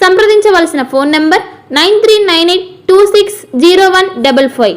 సంప్రదించవలసిన phone number nine three nine eight two six zero one double five.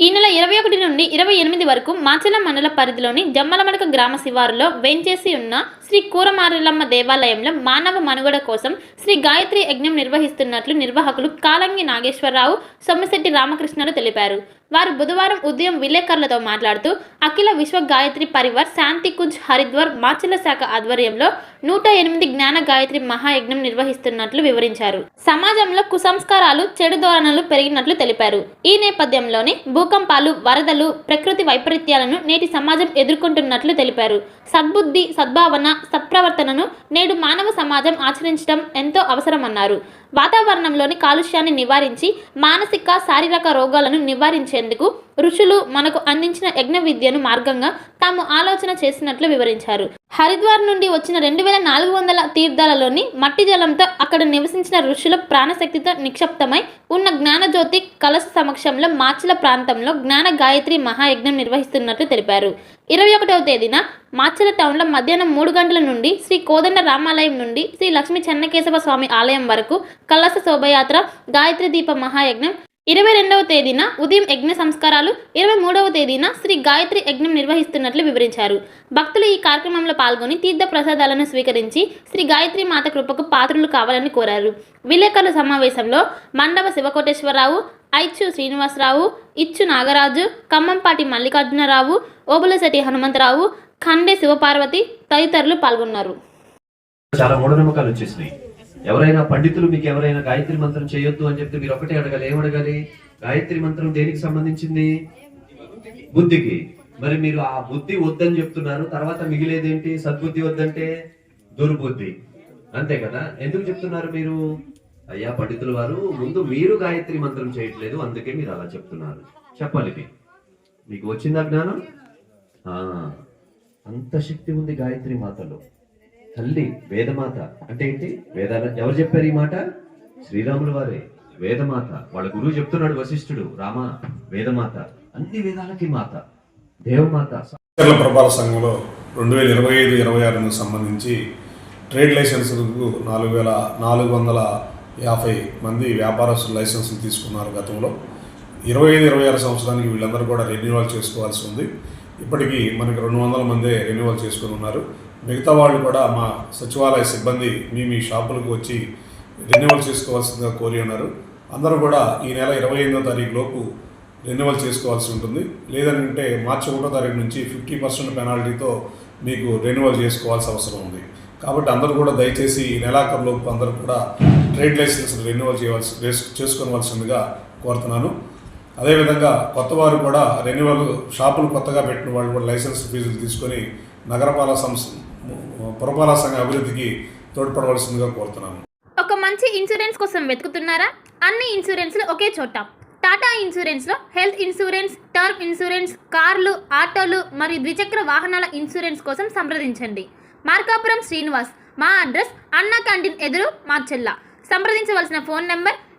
ఈ నెల ఇరవై ఒకటి నుండి ఇరవై ఎనిమిది వరకు మాచల మండల పరిధిలోని జమ్మలమడక గ్రామ శివారులో వేంచేసి ఉన్న శ్రీ కూరమారులమ్మ దేవాలయంలో మానవ మనుగడ కోసం శ్రీ గాయత్రి యజ్ఞం నిర్వహిస్తున్నట్లు నిర్వాహకులు కాలంగి నాగేశ్వరరావు సొమ్మశెట్టి రామకృష్ణలు తెలిపారు. వారు బుధవారం ఉదయం విలేకరులతో మాట్లాడుతూ అఖిల విశ్వ గాయత్రి పరివార్ శాంతికుంజ్ హరిద్వార్ మాచల శాఖ ఆధ్వర్యంలో నూట ఎనిమిది జ్ఞాన గాయత్రి మహాయజ్ఞం నిర్వహిస్తున్నట్లు వివరించారు. సమాజంలో కుసంస్కారాలు చెడు ధోరణులు పెరిగినట్లు తెలిపారు. ఈ నేపథ్యంలోనే భూకంపాలు వరదలు ప్రకృతి వైపరీత్యాలను నేటి సమాజం ఎదుర్కొంటున్నట్లు తెలిపారు. సద్బుద్ధి సద్భావన సత్ప్రవర్తనను నేడు మానవ సమాజం ఆచరించడం ఎంతో అవసరమన్నారు. వాతావరణంలోని కాలుష్యాన్ని నివారించి మానసిక శారీరక రోగాలను నివారించేందుకు ఋషులు మనకు అందించిన యజ్ఞ విద్యను మార్గంగా తాము ఆలోచన చేసినట్లు వివరించారు. హరిద్వార్ నుండి వచ్చిన రెండు వేల నాలుగు వందల తీర్థాలలోని మట్టి జలంతో అక్కడ నివసించిన ఋషుల ప్రాణశక్తితో నిక్షిప్తమై ఉన్న జ్ఞానజ్యోతి కలశ సమక్షంలో మాచిల ప్రాంతంలో జ్ఞాన గాయత్రి మహాయజ్ఞం నిర్వహిస్తున్నట్లు తెలిపారు. ఇరవై ఒకటవ తేదీన మాచల టౌన్లో మధ్యాహ్నం మూడు గంటల నుండి శ్రీ కోదండ రామాలయం నుండి శ్రీ లక్ష్మీ చెన్నకేశవ స్వామి ఆలయం వరకు కలస శోభయాత్ర గాయత్రి దీప మహాయజ్ఞం ఇరవై రెండవ తేదీన ఉదయం యజ్ఞ సంస్కారాలు ఇరవై మూడవ తేదీన శ్రీ గాయత్రి యజ్ఞం నిర్వహిస్తున్నట్లు వివరించారు. భక్తులు ఈ కార్యక్రమంలో పాల్గొని తీర్థ ప్రసాదాలను స్వీకరించి శ్రీ గాయత్రి మాత కృపకు పాత్రలు కావాలని కోరారు. విలేకరుల సమావేశంలో మండవ శివకోటేశ్వరరావు ఐచ్చు శ్రీనివాసరావు ఇచ్చు నాగరాజు ఖమ్మంపాటి మల్లికార్జునరావు ఓబులశెట్టి హనుమంతరావు ఖండే శివపార్వతి తదితరులు పాల్గొన్నారు. చాలా మూఢనమ్మకాలు వచ్చేసినాయి. ఎవరైనా పండితులు మీకు ఎవరైనా గాయత్రి మంత్రం చేయొద్దు అని చెప్తే మీరు ఒకటే అడగాలి. ఏమడగాలి అడగాలి? గాయత్రి మంత్రం దేనికి సంబంధించింది? బుద్ధికి. మరి మీరు ఆ బుద్ధి వద్దని చెప్తున్నారు తర్వాత మిగిలేదేంటి? సద్బుద్ధి వద్దంటే దుర్బుద్ధి. అంతే కదా? ఎందుకు చెప్తున్నారు మీరు? అయ్యా పండితుల వారు ముందు మీరు గాయత్రి మంత్రం చేయట్లేదు అందుకే మీరు అలా చెప్తున్నారు. చెప్పాలి మీకు వచ్చిందా జ్ఞానం? అంత శక్తి ఉంది గాయత్రి మాతలో. తల్లి వేదమాత అంటే ఏంటి? వేదాల ఎవరు చెప్పారు ఈ మాట? శ్రీరాములు వారే. వేదమాత. వాళ్ళ గురువు చెప్తున్నాడు వశిష్ఠుడు రామ వేదమాత. అన్ని వేదాలకి మాత. దేవమాత. ప్రభాల సంఘంలో రెండు వేల ఇరవై ఐదు ఇరవై ఆరుకు సంబంధించి ట్రేడ్ లైసెన్సులకు నాలుగు వేల నాలుగు వందల యాభై మంది వ్యాపారస్తులు లైసెన్సులు తీసుకున్నారు గతంలో. ఇరవై ఐదు ఇరవై ఆరు సంవత్సరానికి వీళ్ళందరూ కూడా రెన్యువల్ చేసుకోవాల్సి ఉంది. ఇప్పటికీ మనకి రెండు వందల మందే రెన్యువల్ చేసుకుని ఉన్నారు. మిగతా వాళ్ళు కూడా మా సచివాలయ సిబ్బంది మీ మీ షాపులకు వచ్చి రెన్యువల్ చేసుకోవాల్సిందిగా కోరి ఉన్నారు. అందరూ కూడా ఈ నెల ఇరవై ఎనిమిదో తారీఖు లోపు రెన్యువల్ చేసుకోవాల్సి ఉంటుంది. లేదంటే మార్చి ఒకటో తారీఖు నుంచి ఫిఫ్టీ పర్సెంట్ పెనాల్టీతో మీకు రెన్యువల్ చేసుకోవాల్సిన అవసరం ఉంది. కాబట్టి అందరూ కూడా దయచేసి ఈ నెలాఖరులోపు అందరూ కూడా ట్రేడ్ లైసెన్స్ రెన్యువల్ చేయవలసి చేసుకోవాల్సిందిగా కోరుతున్నాను. అదేవిధంగా కొత్త వారు కూడా రెన్యువల్ షాపులు కొత్తగా పెట్టిన వాళ్ళు కూడా లైసెన్స్ ఫీజులు తీసుకొని నగరపాలక సంస్థ పురపాలక సంఘ అభివృద్ధికి తోడ్పడవలసిందిగా కోరుతున్నాను. ఒక మంచి ఇన్సూరెన్స్ కోసం వెతుకుతున్నారా? అన్ని ఇన్సూరెన్స్లు ఒకే చోట. టాటా ఇన్సూరెన్స్లో హెల్త్ ఇన్సూరెన్స్ టర్మ్ ఇన్సూరెన్స్ కార్లు ఆటోలు మరియు ద్విచక్ర వాహనాల ఇన్సూరెన్స్ కోసం సంప్రదించండి. మార్కాపురం శ్రీనివాస్. మా అడ్రస్ అన్నా క్యాంటీన్ ఎదురు మా మార్చెల్ల సంప్రదించవలసిన phone number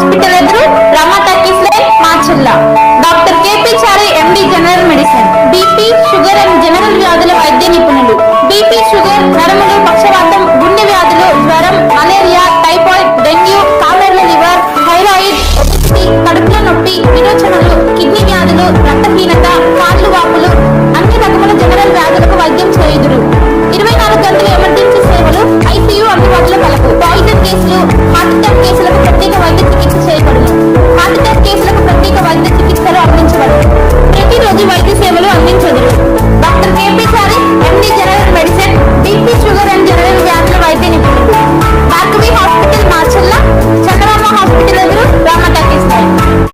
హాస్పిటల్ ఎదురు Rama talkies line Macherla. Doctor K P Chari MD general medicine. BP sugar and general వ్యాధుల వైద్య నిపుణులు. BP sugar నరములు